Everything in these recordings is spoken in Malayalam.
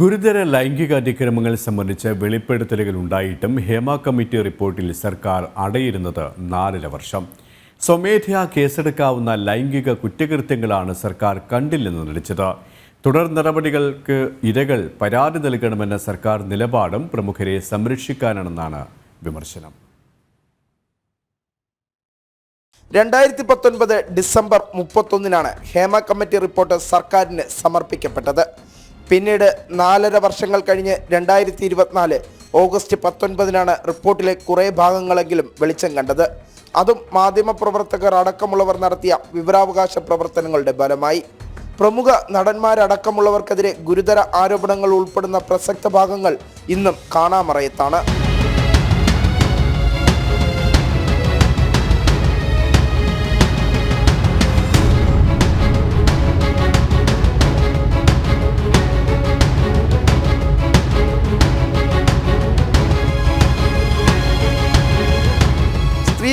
ഗുരുതര ലൈംഗിക അതിക്രമങ്ങൾ സംബന്ധിച്ച് വെളിപ്പെടുത്തലുകൾ ഉണ്ടായിട്ടും ഹേമ കമ്മിറ്റി റിപ്പോർട്ടിൽ സർക്കാർ അടയിരുന്നത് നാലര വർഷം. സ്വമേധയാ കേസെടുക്കാവുന്ന ലൈംഗിക കുറ്റകൃത്യങ്ങളാണ് സർക്കാർ കണ്ടില്ലെന്ന് നടിച്ചത്. തുടർ നടപടികൾക്ക് ഇരകൾ പരാതി നൽകണമെന്ന സർക്കാർ നിലപാടും പ്രമുഖരെ സംരക്ഷിക്കാനാണെന്നാണ് വിമർശനം. രണ്ടായിരത്തി പത്തൊൻപത് ഡിസംബർ മുപ്പത്തൊന്നിനാണ് ഹേമ കമ്മിറ്റി റിപ്പോർട്ട് സർക്കാരിന് സമർപ്പിക്കപ്പെട്ടത്. പിന്നീട് നാലര വർഷങ്ങൾ കഴിഞ്ഞ് രണ്ടായിരത്തി ഇരുപത്തിനാല് ഓഗസ്റ്റ് പത്തൊൻപതിനാണ് റിപ്പോർട്ടിലെ കുറേ ഭാഗങ്ങളെങ്കിലും വെളിച്ചം കണ്ടത്. അതും മാധ്യമപ്രവർത്തകർ അടക്കമുള്ളവർ നടത്തിയ വിവരാവകാശ പ്രവർത്തനങ്ങളുടെ ഫലമായി. പ്രമുഖ നടന്മാരടക്കമുള്ളവർക്കെതിരെ ഗുരുതര ആരോപണങ്ങൾ ഉൾപ്പെടുന്ന പ്രസക്ത ഭാഗങ്ങൾ ഇന്നും കാണാമറയത്താണ്.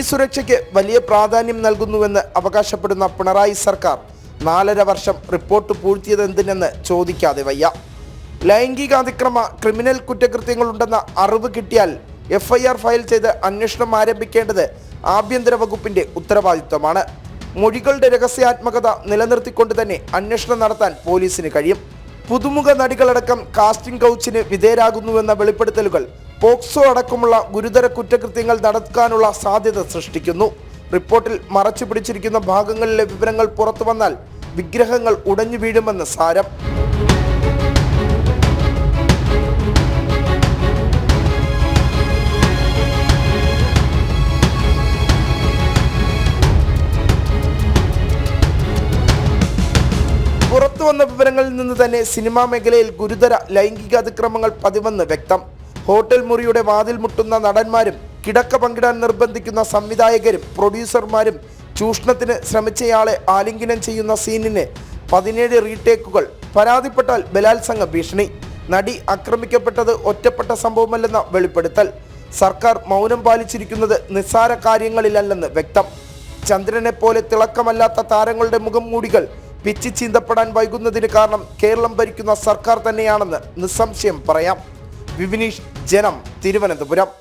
സ്ത്രീ സുരക്ഷയ്ക്ക് വലിയ പ്രാധാന്യം നൽകുന്നുവെന്ന് അവകാശപ്പെടുന്ന പിണറായി സർക്കാർ നാലര വർഷം റിപ്പോർട്ട് പൂഴ്ത്തിയതെന്തിനെന്ന് ചോദിക്കാതെ വയ്യ. ലൈംഗികാതിക്രമ ക്രിമിനൽ കുറ്റകൃത്യങ്ങളുണ്ടെന്ന അറിവ് കിട്ടിയാൽ എഫ്ഐആർ ഫയൽ ചെയ്ത് അന്വേഷണം ആരംഭിക്കേണ്ടത് ആഭ്യന്തര വകുപ്പിന്റെ ഉത്തരവാദിത്വമാണ്. മൊഴികളുടെ രഹസ്യാത്മകത നിലനിർത്തിക്കൊണ്ട് തന്നെ അന്വേഷണം നടത്താൻ പോലീസിന് കഴിയും. പുതുമുഖ നടികളടക്കം കാസ്റ്റിംഗ് കൗച്ചിന് വിധേയരാകുന്നുവെന്ന വെളിപ്പെടുത്തലുകൾ പോക്സോ അടക്കമുള്ള ഗുരുതര കുറ്റകൃത്യങ്ങൾ നടക്കാനുള്ള സാധ്യത സൃഷ്ടിക്കുന്നു. റിപ്പോർട്ടിൽ മറച്ചു പിടിച്ചിരിക്കുന്ന ഭാഗങ്ങളിലെ വിവരങ്ങൾ പുറത്തു വന്നാൽ വിഗ്രഹങ്ങൾ ഉടഞ്ഞു വീഴുമെന്ന് സാരം. പുറത്തു വന്ന വിവരങ്ങളിൽ നിന്ന് തന്നെ സിനിമാ മേഖലയിൽ ഗുരുതര ലൈംഗിക അതിക്രമങ്ങൾ പതിവെന്ന് വ്യക്തം. ഹോട്ടൽ മുറിയുടെ വാതിൽ മുട്ടുന്ന നടന്മാരും കിടക്ക പങ്കിടാൻ നിർബന്ധിക്കുന്ന സംവിധായകരും പ്രൊഡ്യൂസർമാരും ചൂഷണത്തിന് ശ്രമിച്ചയാളെ ആലിംഗനം ചെയ്യുന്ന സീനിന് പതിനേഴ് റീടേക്കുകൾ. പരാതിപ്പെട്ടാൽ ബലാത്സംഗ ഭീഷണി. നടി ആക്രമിക്കപ്പെട്ടത് ഒറ്റപ്പെട്ട സംഭവമല്ലെന്ന വെളിപ്പെടുത്തൽ. സർക്കാർ മൗനം പാലിച്ചിരിക്കുന്നത് നിസ്സാര കാര്യങ്ങളിലല്ലെന്ന് വ്യക്തം. ചന്ദ്രനെ പോലെ തിളക്കമല്ലാത്ത താരങ്ങളുടെ മുഖം മൂടികൾ പിച്ചി ചീന്തപ്പെടാൻ വൈകുന്നതിന് കാരണം കേരളം ഭരിക്കുന്ന സർക്കാർ തന്നെയാണെന്ന് നിസ്സംശയം പറയാം. വിവിനീഷ് ജനം തിരുവനന്തപുരം.